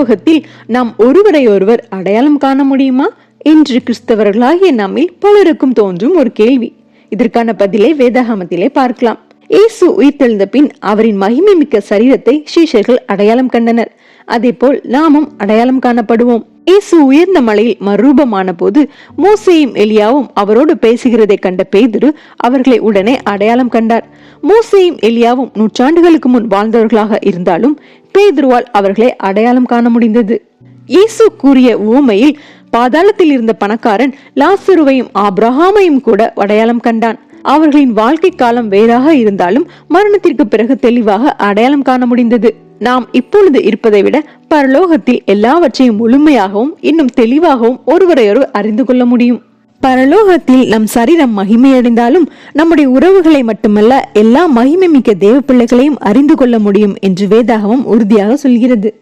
பரலோகத்தில் நாம் ஒருவரை ஒருவர் அடையாளம் காண முடியுமா? என்று கிறிஸ்தவர்களாகிய நம்மில் பலருக்கும் தோன்றும் ஒரு கேள்வி. இதற்கான பதிலை வேதாகமத்திலே பார்க்கலாம். இயேசு உயிர்த்தெழுந்த பின் அவரின் மகிமை மிக்க சரீரத்தை சீஷர்கள் அடையாளம் கண்டனர். அதே போல் நாமும் அடையாளம் காணப்படுவோம். இயேசு உயர்ந்த மலையில் மறுரூபமான போது மோசேயும் எலியாவும் அவரோடு பேசுகிறதை கண்ட பேதுரு அவர்களை உடனே அடையாளம் கண்டார். மூசையும் எலியாவும் நூற்றாண்டுகளுக்கு முன் வாழ்ந்தவர்களாக இருந்தாலும் பேதுருவால் அவர்களை அடையாளம் காண முடிந்தது. இயேசு கூறிய ஊமையில் பாதாளத்தில் இருந்த பணக்காரன் லாசுருவையும் ஆப்ரஹாமையும் கூட அடையாளம் கண்டான். அவர்களின் வாழ்க்கை காலம் வேறாக இருந்தாலும் மரணத்திற்கு பிறகு தெளிவாக அடையாளம் காண முடிந்தது. நாம் இப்பொழுது இருப்பதை விட பரலோகத்தில் எல்லாவற்றையும் முழுமையாகவும் இன்னும் தெளிவாகவும் ஒருவரையொருவர் அறிந்து கொள்ள முடியும். பரலோகத்தில் நம் சரீரம் மகிமையடைந்தாலும் நம்முடைய உறவுகளை மட்டுமல்ல எல்லா மகிமை மிக்க தேவ பிள்ளைகளையும் அறிந்து கொள்ள முடியும் என்று வேதாகமம் உறுதியாக சொல்கிறது.